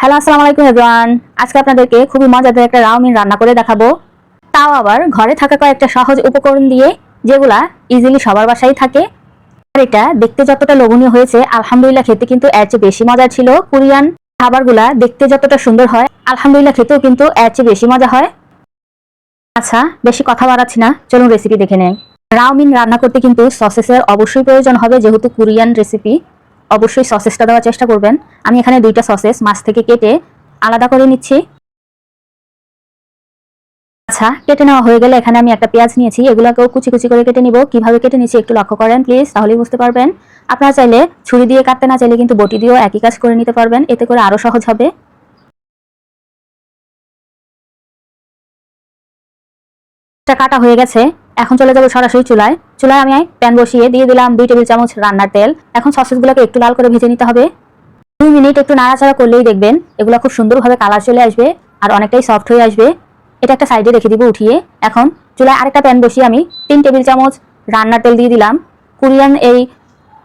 Hello, আসসালামু আলাইকুম everyone. আজকে আপনাদেরকে খুবই মজাদার একটা রাউমিন রান্না করে দেখাবো। তাও আবার ঘরে থাকা কয়েকটা সহজ উপকরণ দিয়ে, যেগুলা ইজিলি সবার বাসায় থাকে। আর এটা দেখতে যতটা লোভনীয় হয়েছে, আলহামদুলিল্লাহ খেতে কিন্তু এর চেয়ে বেশি মজা ছিল কোরিয়ান খাবারগুলা। দেখতে যতটা সুন্দর হয়, আলহামদুলিল্লাহ খেতেও কিন্তু এর চেয়ে বেশি মজা হয়। আচ্ছা বেশি কথা বাড়াচ্ছি না, চলুন রেসিপি দেখে নেই। রাউমিন রান্না করতে কিন্তু সসেসের অবশ্যই প্রয়োজন হবে, যেহেতু কোরিয়ান রেসিপি অবশ্যই সসেসটা দেওয়ার চেষ্টা করবেন। আমি এখানে দুইটা সসেস, মাছ থেকে কেটে আলাদা করে নিচ্ছি। আচ্ছা কেটে নেওয়া হয়ে গেলে এখানে আমি একটা পেঁয়াজ নিয়েছি। এগুলোকেও কুচি কুচি করে কেটে নিব। কীভাবে কেটে নিচ্ছি একটু লক্ষ্য করেন, প্লিজ, তাহলেই বুঝতে পারবেন। আপনারা চাইলে ছুরি দিয়ে কাটতে না চাইলে কিন্তু বটি দিয়েও একই কাজ করে নিতে পারবেন। এতে করে আরও সহজ হবে। এটা কাটা হয়ে গেছে। এখন চলে যাব সরাসরি চুলায়। চুলায় আমি প্যান বসিয়ে দিয়ে দিলাম দুই টেবিল চামচ রান্নার তেল। এখন সসেসগুলোকে একটু লাল করে ভেজে নিতে হবে। দুই মিনিট একটু নাড়াচাড়া করলেই দেখবেন এগুলো খুব সুন্দরভাবে কালার চলে আসবে আর অনেকটাই সফট হয়ে আসবে। এটা একটা সাইডে রেখে দিব উঠিয়ে। এখন চুলায় আরেকটা প্যান বসিয়ে আমি তিন টেবিল চামচ রান্নার তেল দিয়ে দিলাম। কোরিয়ান এই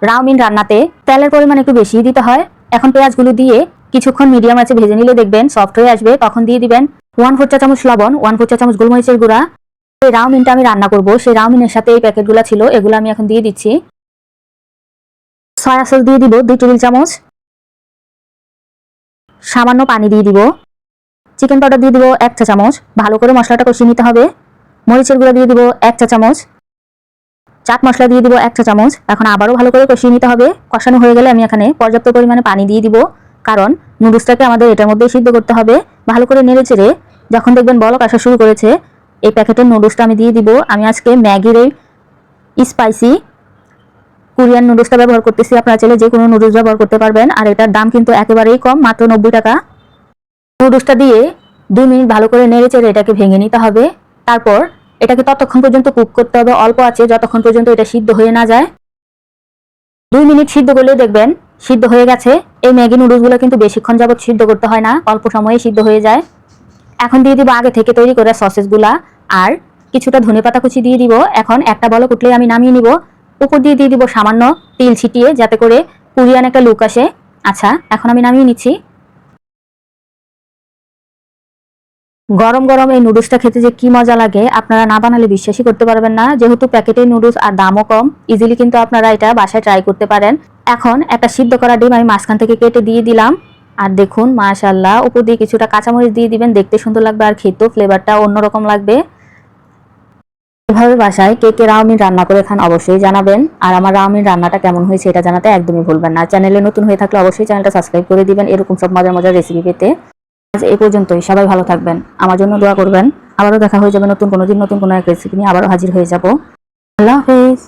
রাউমিন রান্নাতে তেলের পরিমাণ একটু বেশি দিতে হয়। এখন পেঁয়াজগুলো দিয়ে কিছুক্ষণ মিডিয়াম আছে ভেজে নিলে দেখবেন সফট হয়ে আসবে। তখন দিয়ে দিবেন ওয়ান ফোর চা চামচ লবণ, ওয়ান ফোর চা চামচ গোলমরিচের গুঁড়া এই রাউমিনটা আমি রান্না করব। সেই রাউমিনের সাথে এই প্যাকেটগুলো ছিল, এগুলো আমি এখন দিয়ে দিচ্ছি। সয়া সস দিয়ে দিব দুই টেবিল চামচ। সামান্য পানি দিয়ে দিব। চিকেন পাউডার দিয়ে দিব এক চা চামচ। ভালো করে মশলাটা কষিয়ে নিতে হবে। মরিচের গুঁড়া দিয়ে দিব এক চা চামচ। চাট মশলা দিয়ে দিব এক চা চামচ। এখন আবারও ভালো করে কষিয়ে নিতে হবে। কষানো হয়ে গেলে আমি এখানে পর্যাপ্ত পরিমাণে পানি দিয়ে দিব। কারণ নুডলসটাকে আমাদের এটার মধ্যে সিদ্ধ করতে হবে। ভালো করে নেড়ে চেড়ে যখন দেখবেন বলক আসা শুরু করেছে এই প্যাকেটের নুডলসটা আমি দিয়ে দিব। আমি আজকে ম্যাগির এই স্পাইসি কোরিয়ান নুডলসটা ব্যবহার করতেছি। আপনারা চাইলে যে কোনো নুডলস ব্যবহার করতে পারবেন। আর এটার দাম কিন্তু একেবারেই কম, মাত্র নব্বই টাকা। নুডলসটা দিয়ে দুই মিনিট ভালো করে নেড়ে চেড়ে এটাকে ভেঙে নিতে হবে। তারপর এটাকে ততক্ষণ পর্যন্ত কুক করতে হবে। অল্প আছে, যতক্ষণ পর্যন্ত এটা সিদ্ধ হয়ে না যায়। দুই মিনিট সিদ্ধ করলে দেখবেন সিদ্ধ হয়ে গেছে। এই ম্যাগি নুডলসগুলো কিন্তু বেশিক্ষণ যাবত সিদ্ধ করতে হয় না। অল্প সময়ে সিদ্ধ হয়ে যায়। এখন দিয়ে দিব আগে থেকে তৈরি করা সসেসগুলা আর কিছুটা ধনে পাতা কুচি দিয়ে দিব। এখন একটা বলক উঠলে আমি নামিয়ে নিব। উপর দিয়ে দিয়ে দিব সামান্য তিল ছিটিয়ে যাতে করে কুরিয়ান একটা লুক আসে। আচ্ছা এখন আমি নামিয়ে নিচ্ছি। গরম গরম এই নুডলসটা খেতে যে কি মজা লাগে, আপনারা না বানালে বিশ্বাসই করতে পারবেন না। যেহেতু প্যাকেটের নুডলস আর দামও কম ইজিলি কিন্তু আপনারা এটা বাসায় ট্রাই করতে পারেন। এখন একটা সিদ্ধ করা ডিম আমি মাঝখান থেকে কেটে দিয়ে দিলাম। আর দেখুন মাশাল্লাহ উপর দিয়ে কিছুটা কাঁচামরিচ দিয়ে দিবেন, দেখতে সুন্দর লাগবে আর খেতেও ফ্লেভারটা অন্যরকম লাগবে। এভাবে বাসায় কে কে রাউমিন রান্না করে খান অবশ্যই জানাবেন। আর আমার রাউমিন রান্নাটা কেমন হয়েছে এটা জানাতে একদমই ভুলবেন না। চ্যানেলে নতুন হয়ে থাকলে অবশ্যই চ্যানেলটা সাবস্ক্রাইব করে দিবেন, এরকম সব মজার মজার রেসিপি পেতে। আজ এ পর্যন্তই, সবাই ভালো থাকবেন। আমার জন্য দোয়া করবেন। আবারও দেখা হয়ে যাবে নতুন কোনো দিন, নতুন কোনো এক রেসিপি নিয়ে আবারও হাজির হয়ে যাব। আল্লাহ হাফেজ।